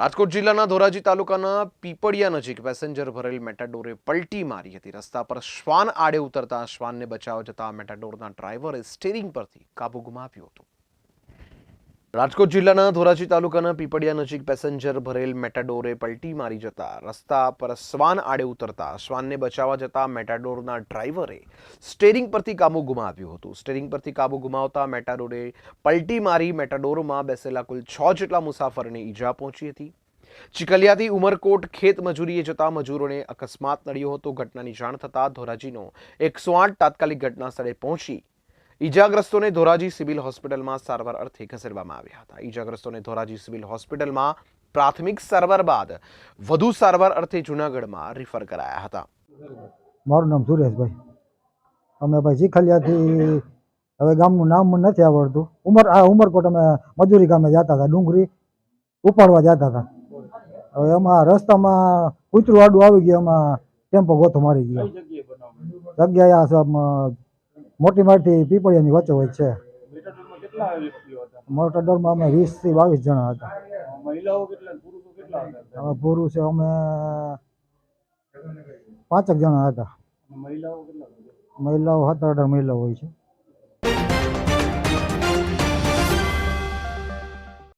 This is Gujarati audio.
રાજકોટ જિલ્લાના ધોરાજી તાલુકાના પીપળિયા નજીક પેસેન્જર ભરેલ મેટાડોરે પલટી મારી હતી. રસ્તા પર શ્વાન આડે ઉતરતા શ્વાનને બચાવ જતા મેટાડોરના ડ્રાઈવરે સ્ટેરિંગ પરથી કાબુ ગુમાવ્યો હતો. રાજકોટ જિલ્લાના ધોરાજી તાલુકાના પીપળિયા નજીક પેસેન્જર ભરેલ મેટાડોરે પલટી મારી જતા રસ્તા પર શ્વાન આડે ઉતરતા શ્વાનને બચાવવા જતા મેટાડોરના ડ્રાઈવરે સ્ટેરિંગ પરથી કાબુ ગુમાવ્યું હતું. સ્ટેરિંગ પરથી કાબુ ગુમાવતા મેટાડોરે પલટી મારી મેટાડોરમાં બેસેલા કુલ છ જેટલા મુસાફરોને ઈજા પહોંચી હતી. ચીકલિયાથી ઉમરકોટ ખેત મજૂરીએ જતા મજૂરોને અકસ્માત નડ્યો હતો. ઘટનાની જાણ થતાં ધોરાજીનો એકસો આઠ તાત્કાલિક ઘટના સ્થળે પહોંચી ઈજાગ્રસ્તોને ધોરાજી સિવિલ હોસ્પિટલમાં સારવાર અર્થે ખસેડવામાં આવ્યા હતા. ઈજાગ્રસ્તોને ધોરાજી સિવિલ હોસ્પિટલમાં પ્રાથમિક સારવાર બાદ વધુ સારવાર અર્થે જૂનાગઢમાં રિફર કરાયા હતા. મારું નામ સુરેશભાઈ. અમે ભાઈ ચીખલિયાથી હવે ગામનું નામ નથી આવડતું. ઉમર આ ઉમરકોટ અમે મજૂરી ગામે જતા હતા ડુંગળી ઉપાડવા જતા હતા. હવે એમાં રસ્તામાં કૂતરું આડું આવી ગયું, એમાં ટેમ્પો ગોથો મારી ગયો. જગ્યાએ આ મોટી મોટી પીપળિયાની વચ્ચે હોય છે. મોટા ડરમાં અમે વીસથી બાવીસ જણા હતા. અમે પુરુષો અમે પાંચેક જણા હતા. મહિલાઓ સત્તર અઢાર મહિલાઓ હોય છે.